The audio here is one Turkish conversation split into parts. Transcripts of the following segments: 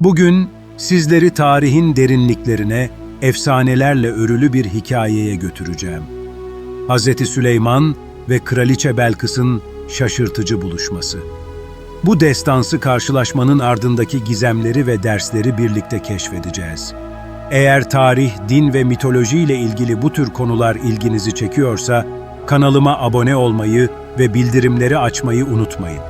Bugün sizleri tarihin derinliklerine, efsanelerle örülü bir hikayeye götüreceğim. Hz. Süleyman ve Kraliçe Belkıs'ın şaşırtıcı buluşması. Bu destansı karşılaşmanın ardındaki gizemleri ve dersleri birlikte keşfedeceğiz. Eğer tarih, din ve mitoloji ile ilgili bu tür konular ilginizi çekiyorsa, kanalıma abone olmayı ve bildirimleri açmayı unutmayın.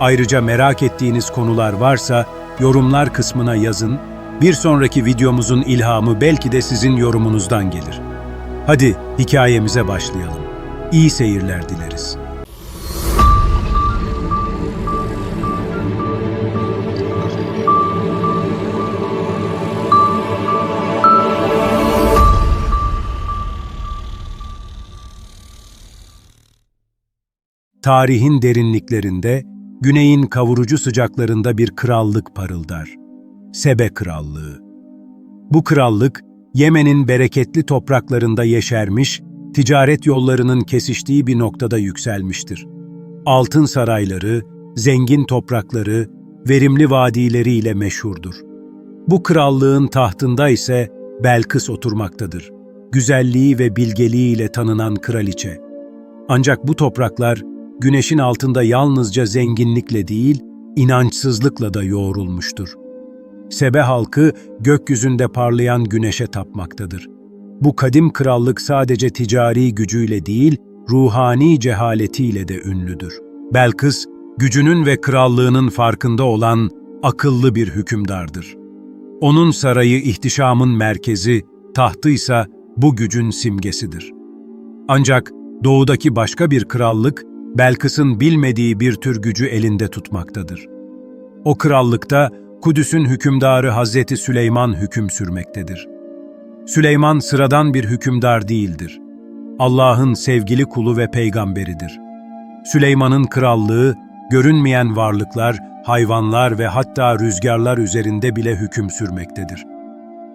Ayrıca merak ettiğiniz konular varsa yorumlar kısmına yazın. Bir sonraki videomuzun ilhamı belki de sizin yorumunuzdan gelir. Hadi hikayemize başlayalım. İyi seyirler dileriz. Tarihin derinliklerinde, güneyin kavurucu sıcaklarında bir krallık parıldar. Sebe Krallığı. Bu krallık, Yemen'in bereketli topraklarında yeşermiş, ticaret yollarının kesiştiği bir noktada yükselmiştir. Altın sarayları, zengin toprakları, verimli vadileriyle meşhurdur. Bu krallığın tahtında ise Belkıs oturmaktadır. Güzelliği ve bilgeliğiyle tanınan kraliçe. Ancak bu topraklar, güneşin altında yalnızca zenginlikle değil, inançsızlıkla da yoğrulmuştur. Sebe halkı gökyüzünde parlayan güneşe tapmaktadır. Bu kadim krallık sadece ticari gücüyle değil, ruhani cehaletiyle de ünlüdür. Belkıs, gücünün ve krallığının farkında olan akıllı bir hükümdardır. Onun sarayı ihtişamın merkezi, tahtı ise bu gücün simgesidir. Ancak doğudaki başka bir krallık, Belkıs'ın bilmediği bir tür gücü elinde tutmaktadır. O krallıkta Kudüs'ün hükümdarı Hazreti Süleyman hüküm sürmektedir. Süleyman sıradan bir hükümdar değildir. Allah'ın sevgili kulu ve peygamberidir. Süleyman'ın krallığı, görünmeyen varlıklar, hayvanlar ve hatta rüzgarlar üzerinde bile hüküm sürmektedir.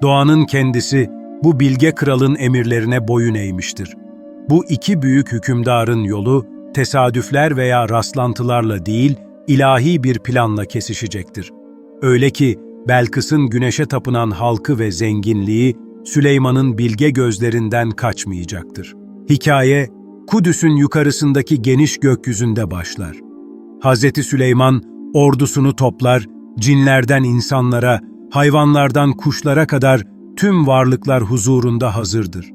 Doğanın kendisi bu bilge kralın emirlerine boyun eğmiştir. Bu iki büyük hükümdarın yolu, tesadüfler veya rastlantılarla değil, ilahi bir planla kesişecektir. Öyle ki Belkıs'ın güneşe tapınan halkı ve zenginliği Süleyman'ın bilge gözlerinden kaçmayacaktır. Hikaye, Kudüs'ün yukarısındaki geniş gökyüzünde başlar. Hz. Süleyman ordusunu toplar, cinlerden insanlara, hayvanlardan kuşlara kadar tüm varlıklar huzurunda hazırdır.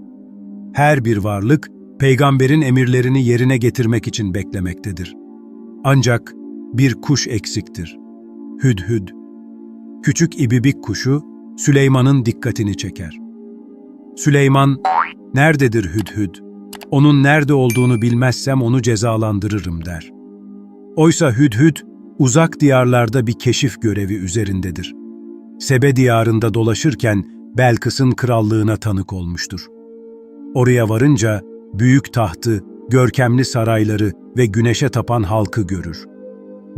Her bir varlık, peygamberin emirlerini yerine getirmek için beklemektedir. Ancak bir kuş eksiktir. Hüdhüd. Küçük ibibik kuşu Süleyman'ın dikkatini çeker. Süleyman, nerededir Hüdhüd? Onun nerede olduğunu bilmezsem onu cezalandırırım der. Oysa Hüdhüd, uzak diyarlarda bir keşif görevi üzerindedir. Sebe diyarında dolaşırken Belkıs'ın krallığına tanık olmuştur. Oraya varınca büyük tahtı, görkemli sarayları ve güneşe tapan halkı görür.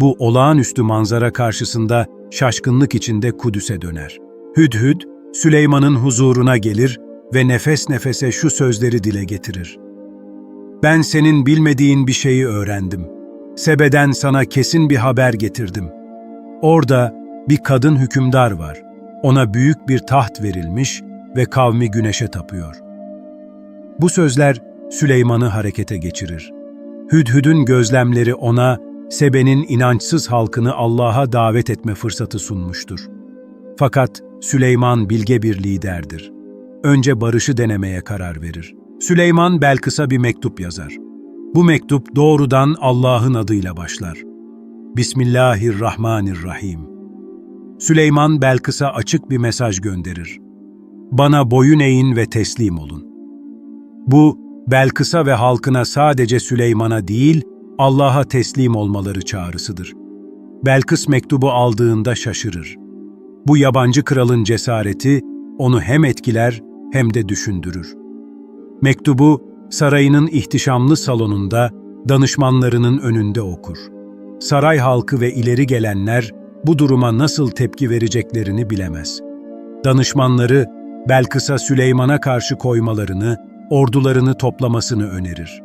Bu olağanüstü manzara karşısında şaşkınlık içinde Kudüs'e döner. Hüdhüd, Süleyman'ın huzuruna gelir ve nefes nefese şu sözleri dile getirir. Ben senin bilmediğin bir şeyi öğrendim. Sebe'den sana kesin bir haber getirdim. Orada bir kadın hükümdar var. Ona büyük bir taht verilmiş ve kavmi güneşe tapıyor. Bu sözler Süleyman'ı harekete geçirir. Hüdhüd'ün gözlemleri ona Sebe'nin inançsız halkını Allah'a davet etme fırsatı sunmuştur. Fakat Süleyman bilge bir liderdir. Önce barışı denemeye karar verir. Süleyman Belkıs'a bir mektup yazar. Bu mektup doğrudan Allah'ın adıyla başlar. Bismillahirrahmanirrahim. Süleyman Belkıs'a açık bir mesaj gönderir. Bana boyun eğin ve teslim olun. Bu, Belkıs'a ve halkına sadece Süleyman'a değil, Allah'a teslim olmaları çağrısıdır. Belkıs mektubu aldığında şaşırır. Bu yabancı kralın cesareti onu hem etkiler hem de düşündürür. Mektubu sarayının ihtişamlı salonunda danışmanlarının önünde okur. Saray halkı ve ileri gelenler bu duruma nasıl tepki vereceklerini bilemez. Danışmanları Belkıs'a Süleyman'a karşı koymalarını, ordularını toplamasını önerir.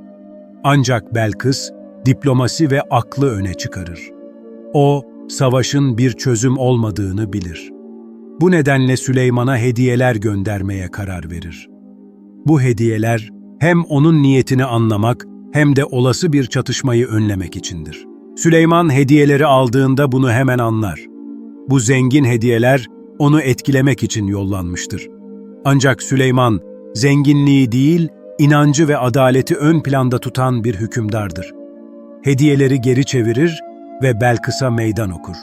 Ancak Belkıs, diplomasi ve aklı öne çıkarır. O, savaşın bir çözüm olmadığını bilir. Bu nedenle Süleyman'a hediyeler göndermeye karar verir. Bu hediyeler hem onun niyetini anlamak hem de olası bir çatışmayı önlemek içindir. Süleyman hediyeleri aldığında bunu hemen anlar. Bu zengin hediyeler onu etkilemek için yollanmıştır. Ancak Süleyman zenginliği değil, inancı ve adaleti ön planda tutan bir hükümdardır. Hediyeleri geri çevirir ve Belkıs'a meydan okur.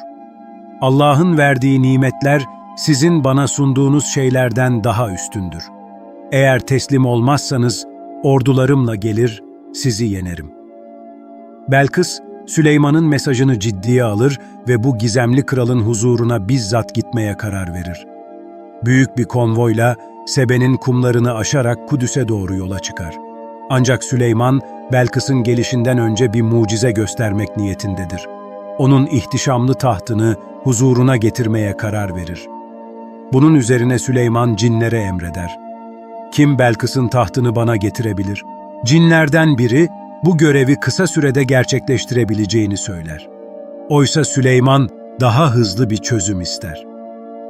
Allah'ın verdiği nimetler sizin bana sunduğunuz şeylerden daha üstündür. Eğer teslim olmazsanız ordularımla gelir, sizi yenerim. Belkıs, Süleyman'ın mesajını ciddiye alır ve bu gizemli kralın huzuruna bizzat gitmeye karar verir. Büyük bir konvoyla Sebe'nin kumlarını aşarak Kudüs'e doğru yola çıkar. Ancak Süleyman, Belkıs'ın gelişinden önce bir mucize göstermek niyetindedir. Onun ihtişamlı tahtını huzuruna getirmeye karar verir. Bunun üzerine Süleyman cinlere emreder. Kim Belkıs'ın tahtını bana getirebilir? Cinlerden biri bu görevi kısa sürede gerçekleştirebileceğini söyler. Oysa Süleyman daha hızlı bir çözüm ister.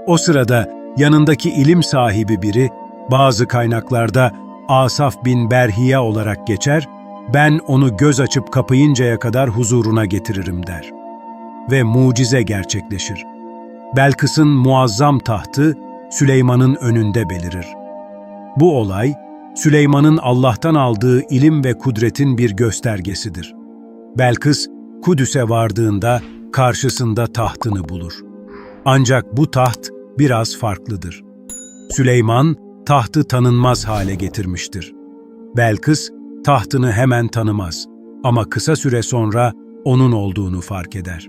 O sırada yanındaki ilim sahibi biri, bazı kaynaklarda Asaf bin Berhiye olarak geçer, ben onu göz açıp kapayıncaya kadar huzuruna getiririm der. Ve mucize gerçekleşir. Belkıs'ın muazzam tahtı Süleyman'ın önünde belirir. Bu olay, Süleyman'ın Allah'tan aldığı ilim ve kudretin bir göstergesidir. Belkıs, Kudüs'e vardığında karşısında tahtını bulur. Ancak bu taht biraz farklıdır. Süleyman, tahtı tanınmaz hale getirmiştir. Belkıs, tahtını hemen tanımaz ama kısa süre sonra onun olduğunu fark eder.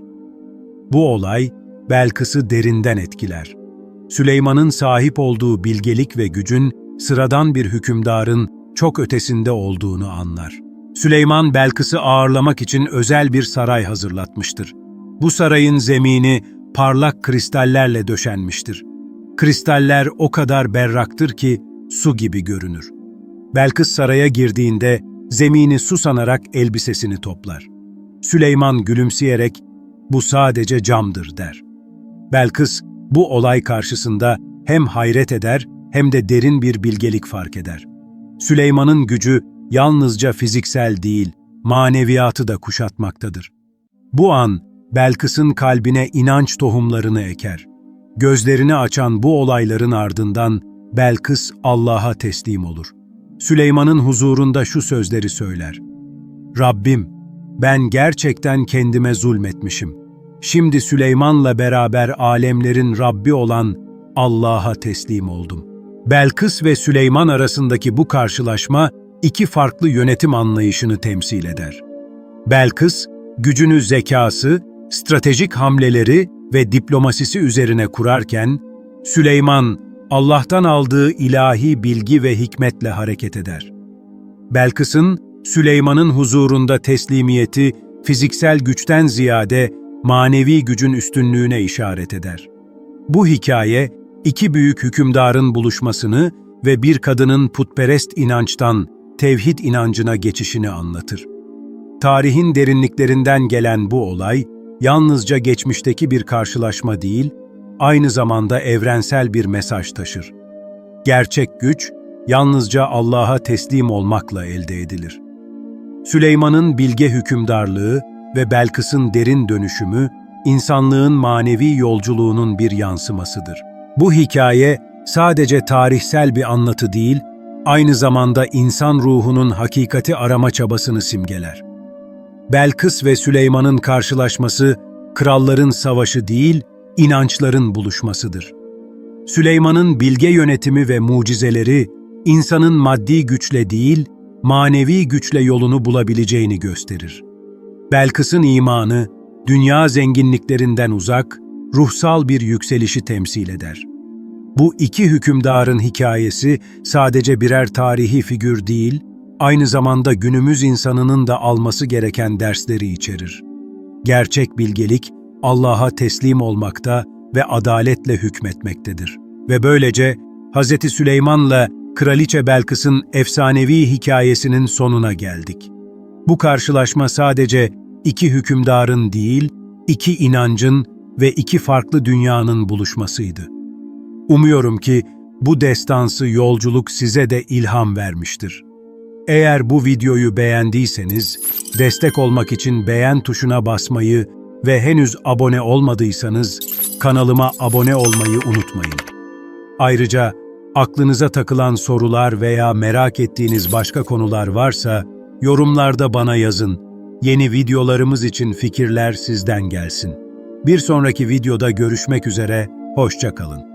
Bu olay, Belkıs'ı derinden etkiler. Süleyman'ın sahip olduğu bilgelik ve gücün sıradan bir hükümdarın çok ötesinde olduğunu anlar. Süleyman Belkıs'ı ağırlamak için özel bir saray hazırlatmıştır. Bu sarayın zemini parlak kristallerle döşenmiştir. Kristaller o kadar berraktır ki su gibi görünür. Belkıs saraya girdiğinde zemini su sanarak elbisesini toplar. Süleyman gülümseyerek bu sadece camdır der. Belkıs bu olay karşısında hem hayret eder hem de derin bir bilgelik fark eder. Süleyman'ın gücü yalnızca fiziksel değil, maneviyatı da kuşatmaktadır. Bu an Belkıs'ın kalbine inanç tohumlarını eker. Gözlerini açan bu olayların ardından Belkıs Allah'a teslim olur. Süleyman'ın huzurunda şu sözleri söyler. Rabbim, ben gerçekten kendime zulmetmişim. Şimdi Süleyman'la beraber alemlerin Rabbi olan Allah'a teslim oldum. Belkıs ve Süleyman arasındaki bu karşılaşma iki farklı yönetim anlayışını temsil eder. Belkıs, gücünü zekası, stratejik hamleleri ve diplomasisi üzerine kurarken, Süleyman, Allah'tan aldığı ilahi bilgi ve hikmetle hareket eder. Belkıs'ın, Süleyman'ın huzurunda teslimiyeti, fiziksel güçten ziyade manevi gücün üstünlüğüne işaret eder. Bu hikaye, iki büyük hükümdarın buluşmasını ve bir kadının putperest inançtan tevhid inancına geçişini anlatır. Tarihin derinliklerinden gelen bu olay, yalnızca geçmişteki bir karşılaşma değil, aynı zamanda evrensel bir mesaj taşır. Gerçek güç, yalnızca Allah'a teslim olmakla elde edilir. Süleyman'ın bilge hükümdarlığı ve Belkıs'ın derin dönüşümü, insanlığın manevi yolculuğunun bir yansımasıdır. Bu hikaye sadece tarihsel bir anlatı değil, aynı zamanda insan ruhunun hakikati arama çabasını simgeler. Belkıs ve Süleyman'ın karşılaşması, kralların savaşı değil, inançların buluşmasıdır. Süleyman'ın bilge yönetimi ve mucizeleri, insanın maddi güçle değil, manevi güçle yolunu bulabileceğini gösterir. Belkıs'ın imanı, dünya zenginliklerinden uzak, ruhsal bir yükselişi temsil eder. Bu iki hükümdarın hikayesi sadece birer tarihi figür değil, aynı zamanda günümüz insanının da alması gereken dersleri içerir. Gerçek bilgelik, Allah'a teslim olmakta ve adaletle hükmetmektedir. Ve böylece Hz. Süleyman'la Kraliçe Belkıs'ın efsanevi hikayesinin sonuna geldik. Bu karşılaşma sadece iki hükümdarın değil, iki inancın ve iki farklı dünyanın buluşmasıydı. Umuyorum ki bu destansı yolculuk size de ilham vermiştir. Eğer bu videoyu beğendiyseniz, destek olmak için beğen tuşuna basmayı ve henüz abone olmadıysanız kanalıma abone olmayı unutmayın. Ayrıca aklınıza takılan sorular veya merak ettiğiniz başka konular varsa yorumlarda bana yazın. Yeni videolarımız için fikirler sizden gelsin. Bir sonraki videoda görüşmek üzere, hoşça kalın.